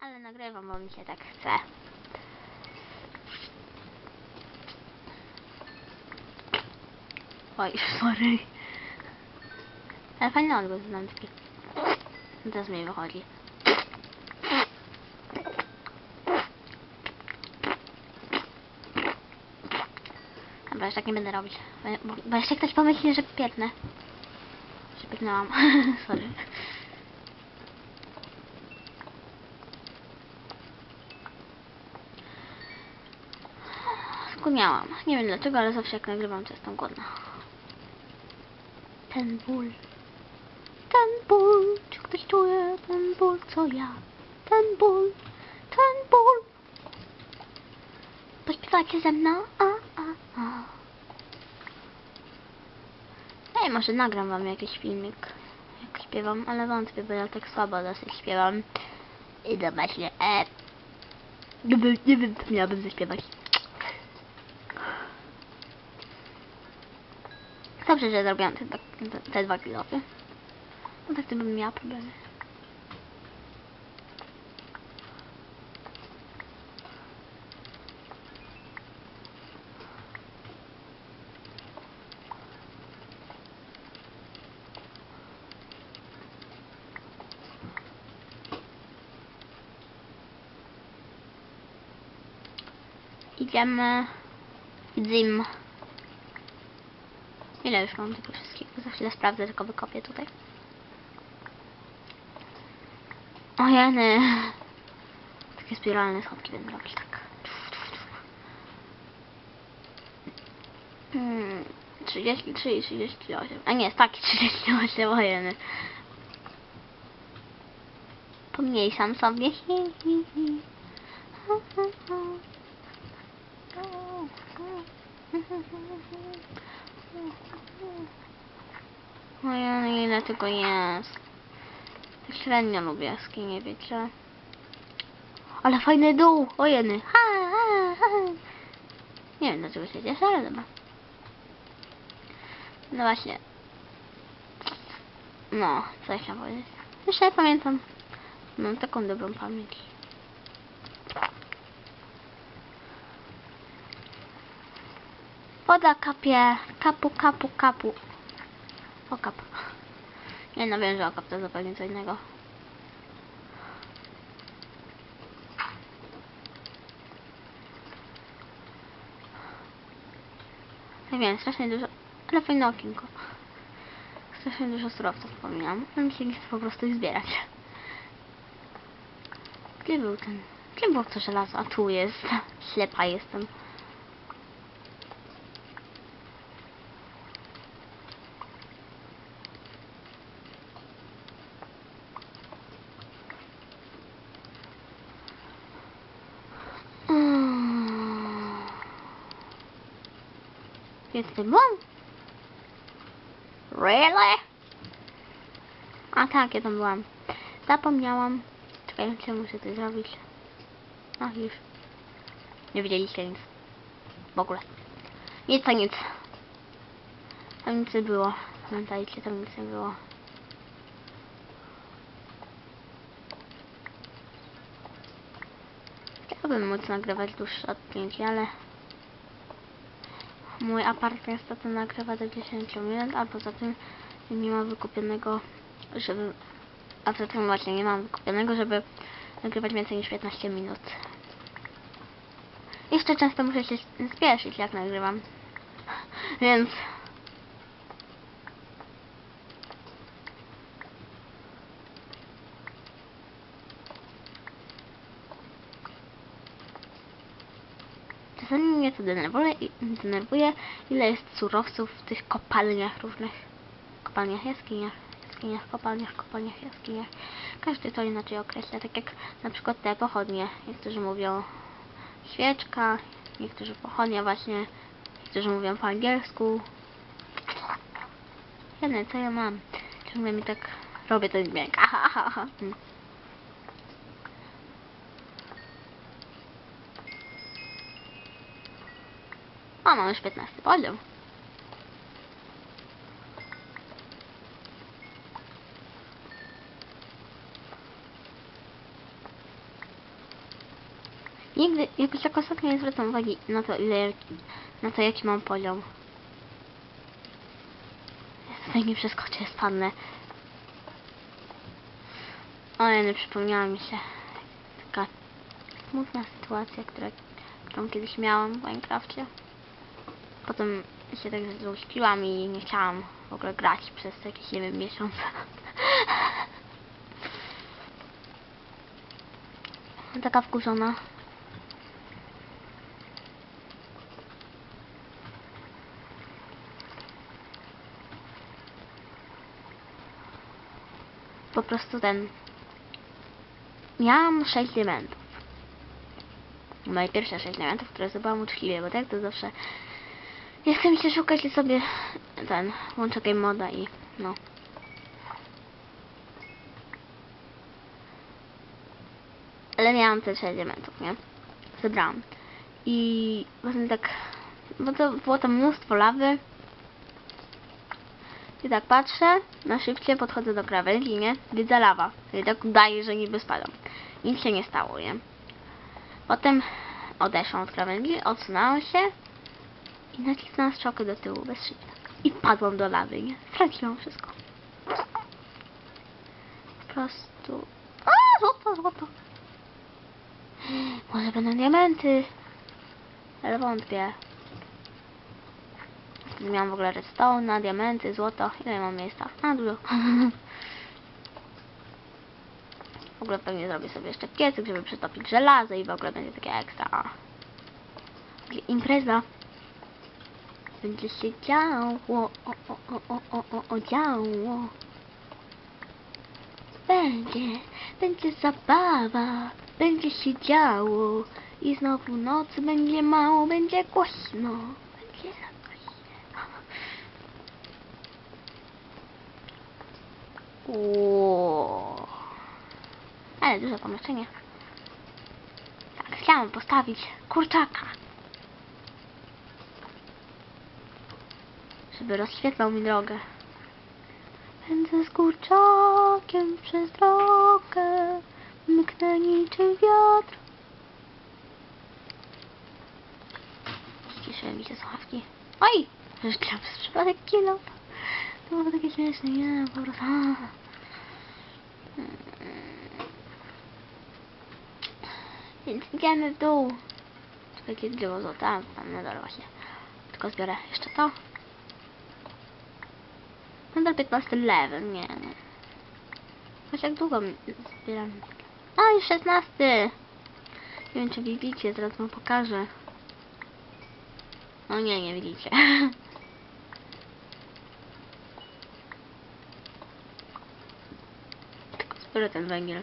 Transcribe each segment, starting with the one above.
Ale nagrywam, bo mi się tak chce. Oj, sorry. Ale fajny odgłos znam taki. Teraz mi wychodzi. Dobra, już tak nie będę robić. Bo, bo jeszcze ktoś pomyśli, że pierdnę. Że pierdnęłam. Sorry. Skuniałam. Nie wiem dlaczego, ale zawsze jak nagrywam, to jestem głodna. Ten ból. Ten ból. Czy ktoś czuje ten ból, co ja? Ten ból. Ten ból. Pośpiewacie ze mną? A, a, a. Ej, może nagram wam jakiś filmik, jak śpiewam, ale wątpię, bo ja tak słabo dosyć śpiewam. I zobaczcie, e... Nie wiem, nie wiem, co miałabym zaśpiewać. Dobrze, że zrobiłam te, te, te dwa kilofy. No tak to bym miała problemy. Idziemy Zim. Ile już mam tego wszystkiego? Za chwilę sprawdzę, tylko wykopię tutaj. O jeny. Takie spiralne schodki będę robić tak. Hmm, 33 i 38. A nie, taki 38, o jeny. Pomniejszam sobie. Hi, No ile tego jest. Tak średnio lubię jaskinie, wiecie. Ale fajny dół, ojeny. Ha, ha, ha. Nie wiem dlaczego się cieszę, ale dobra. No właśnie. No, co ja chciałam powiedzieć. Jeszcze ja pamiętam. Mam taką dobrą pamięć. Woda kapie, kapu, kapu, kapu. O kap. Nie no wiem, że okap to zupełnie co innego. Ja wiem, strasznie dużo, ale fajne okienko. Strasznie dużo surowców wspominam, ale mi się nie chce po prostu ich zbierać. Gdzie był ten? Gdzie było to żelazo? A tu jest. Ślepa jestem. Jestem byłam? Really? A tak, ja tam byłam. Zapomniałam. Czekajcie, muszę to zrobić. Ach, już. Nie widzieliście nic. W ogóle. Nic to nic. Tam nic nie było. Pamiętajcie, tam nic nie było. Chciałbym móc nagrywać dłuższe odcinki, ale mój aparat niestety nagrywa do 10 minut, a poza tym nie ma wykupionego, żeby... A poza tym właśnie nie mam wykupionego, żeby nagrywać więcej niż 15 minut. Jeszcze często muszę się spieszyć, jak nagrywam. Więc... To denerwuje, denerwuje, ile jest surowców w tych kopalniach różnych. Kopalniach, jaskiniach, jaskiniach, kopalniach, kopalniach, jaskiniach. Każdy to inaczej określa, tak jak na przykład te pochodnie. Niektórzy mówią świeczka, niektórzy pochodnia właśnie, niektórzy mówią po angielsku. Jedne, co ja mam? Ciągle mi tak robię ten dźwięk. Aha, aha, aha. O, mam już 15 poziom. nigdy, jakoś tak ostatnio nie zwracam uwagi na to, ile, na to, jaki mam poziom. Ja tutaj nie przeskoczę, spadnę. Ale nie przypomniała mi się taka smutna sytuacja, która, którą kiedyś miałam w Minecrafcie. Potem się tak złościłam i nie chciałam w ogóle grać przez jakieś, nie wiem, miesiąc. Taka wkurzona. Po prostu ten... Miałam 6 diamentów. Moje pierwsze 6 diamentów, które zdobyłam uczciwie, bo tak to zawsze... Nie chcę mi się szukać i sobie ten, włączę game moda i no. Ale miałam te 6 elementów, nie? Zebrałam. I właśnie tak, bo to było tam mnóstwo lawy. I tak patrzę, na szybcie podchodzę do krawędzi, nie? Widzę lawa. I tak udaję, że niby spadam. Nic się nie stało, nie? Potem odeszłam od krawędzi, odsunęłam się i nacisnęłam strzałkę do tyłu bez szybka. I wpadłam do lawy, nie? Straciłam wszystko. Po prostu... A, złoto, złoto. Może będą diamenty. Ale wątpię. Miałam w ogóle redstone, diamenty, złoto. Ile mam miejsca? A, dużo. W ogóle pewnie zrobię sobie jeszcze piecyk, żeby przytopić żelazo i w ogóle będzie takie ekstra. Impreza będzie się działo, o, o, o, o, o, o, o działo. Będzie, będzie zabawa, będzie się działo i znowu noc będzie mało, będzie głośno. Będzie głośno. Ale duże pomieszczenie. Tak, chciałam postawić kurczaka. Żeby rozświetlał mi drogę. Pędzę z kurczakiem przez drogę. Mknę niczym wiatr. Ciszyły mi się słuchawki. Oj! Myślałam przez przypadek kilo. To było takie śmieszne, nie, po prostu. Więc idziemy w dół. Czekajcie, drzewo złota, tam, tam na dole właśnie. Tylko zbiorę jeszcze to. Nadal 15 level, nie. Choć jak długo zbieram. A, już 16! Nie wiem, czy widzicie, zaraz wam pokażę. No nie, nie widzicie. Tylko zbiorę ten węgiel.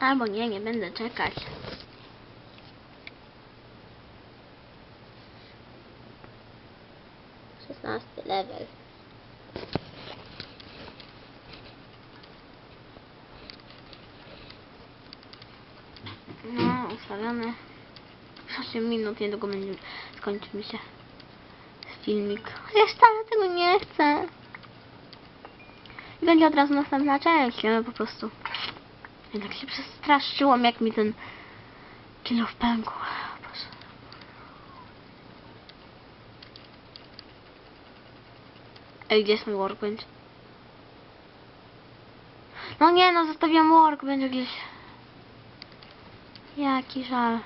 Albo nie, nie będę czekać. Szesnasty level. Ustawiony. 8 minut, niedługo będzie skończy mi się filmik. Ja wcale tego nie chcę. I będzie od razu następna część, ale po prostu. Jednak się przestraszyłam, jak mi ten kilo w pęku. Boże. Ej, gdzie jest mój workbench? No nie, no zostawiłam workbench gdzieś. Jaki żal.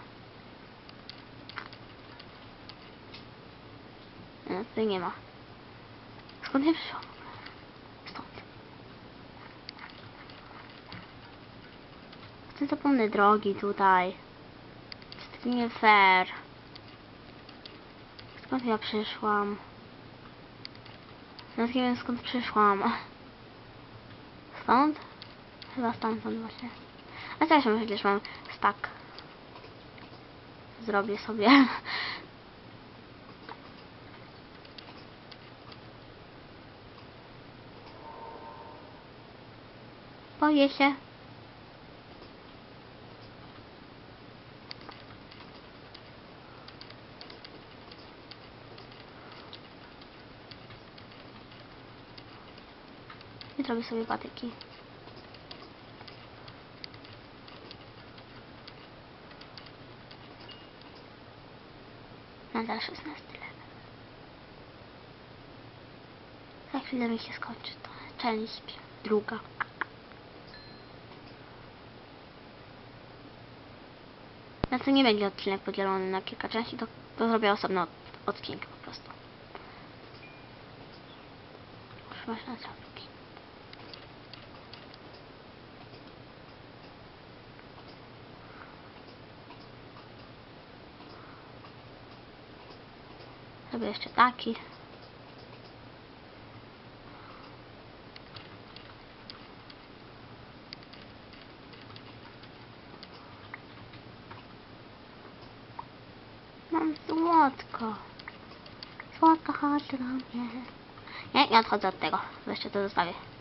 No, tutaj nie ma. Skąd ja przyszłam? Stąd. Chcę zapomnę drogi tutaj. To jest nie fair. Skąd ja przyszłam? Nawet nie wiem skąd przyszłam. Stąd? Chyba stamtąd właśnie. A myślę, że mam stack. Zrobię sobie. Boję się. I zrobię sobie patyki. Nadal 16 level. Za chwilę mi się skończy to część druga. Na co nie będzie odcinek podzielony na kilka części, to, to zrobię osobno od, odcinki po prostu. Już można zrobić. Zrobię jeszcze taki. Mam słodko. Słodko chodź do mnie. Nie, nie odchodzę od tego. Jeszcze to zostawię.